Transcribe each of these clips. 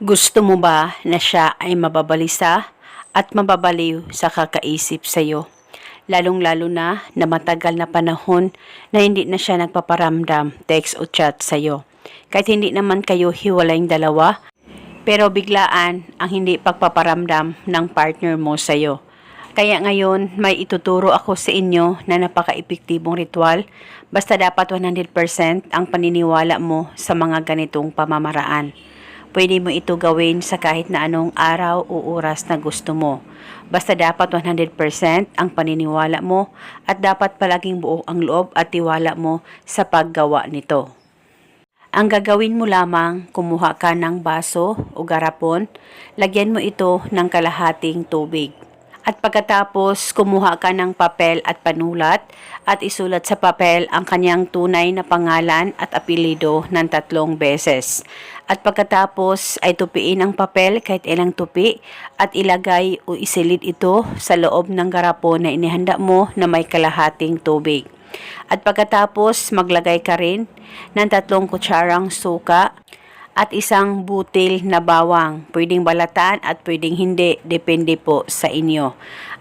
Gusto mo ba na siya ay mababalisa at mababaliw sa kakaisip sa'yo? Lalong-lalo na na matagal na panahon na hindi na siya nagpaparamdam, text o chat sa'yo. Kahit hindi naman kayo hiwalayng dalawa, pero biglaan ang hindi pagpaparamdam ng partner mo sa'yo. Kaya ngayon, may ituturo ako sa inyo na napaka-epektibong ritual basta dapat 100% ang paniniwala mo sa mga ganitong pamamaraan. Pwede mo ito gawin sa kahit na anong araw o oras na gusto mo. Basta dapat 100% ang paniniwala mo at dapat palaging buo ang loob at tiwala mo sa paggawa nito. Ang gagawin mo lamang, kumuha ka ng baso o garapon, lagyan mo ito ng kalahating tubig. At pagkatapos, kumuha ka ng papel at panulat at isulat sa papel ang kanyang tunay na pangalan at apelido ng tatlong beses. At pagkatapos ay tupiin ang papel kahit ilang tupi at ilagay o isilid ito sa loob ng garapon na inihanda mo na may kalahating tubig. At pagkatapos, maglagay ka rin ng tatlong kutsarang suka at isang butil na bawang. Pwedeng balatan at pwedeng hindi, depende po sa inyo.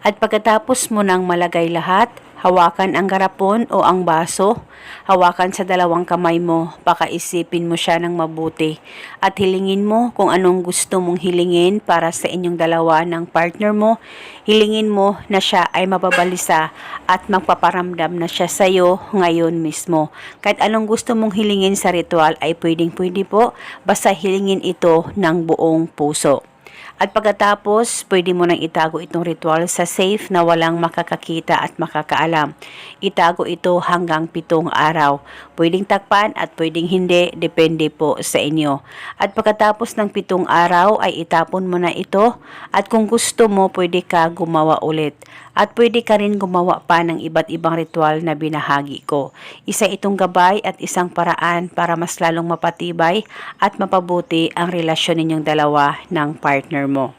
At pagkatapos mo nang malagay lahat, hawakan ang garapon o ang baso, hawakan sa dalawang kamay mo, pakaisipin mo siya ng mabuti at hilingin mo kung anong gusto mong hilingin para sa inyong dalawa ng partner mo. Hilingin mo na siya ay mababalisa at magpaparamdam na siya sa iyo ngayon mismo. Kahit anong gusto mong hilingin sa ritual ay pwedeng pwede po, basta hilingin ito ng buong puso. At pagkatapos, pwede mo nang itago itong ritual sa safe na walang makakakita at makakaalam. Itago ito hanggang pitong araw. Pwedeng takpan at pwedeng hindi, depende po sa inyo. At pagkatapos ng pitong araw ay itapon mo na ito at kung gusto mo, pwede ka gumawa ulit. At pwede ka rin gumawa pa ng iba't ibang ritual na binahagi ko. Isa itong gabay at isang paraan para mas lalong mapatibay at mapabuti ang relasyon ninyong dalawa ng partner mo.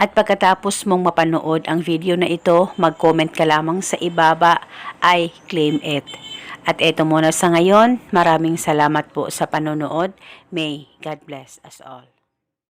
At pagkatapos mong mapanood ang video na ito, mag-comment ka lamang sa ibaba ay claim it. At eto muna sa ngayon, maraming salamat po sa panonood. May God bless us all.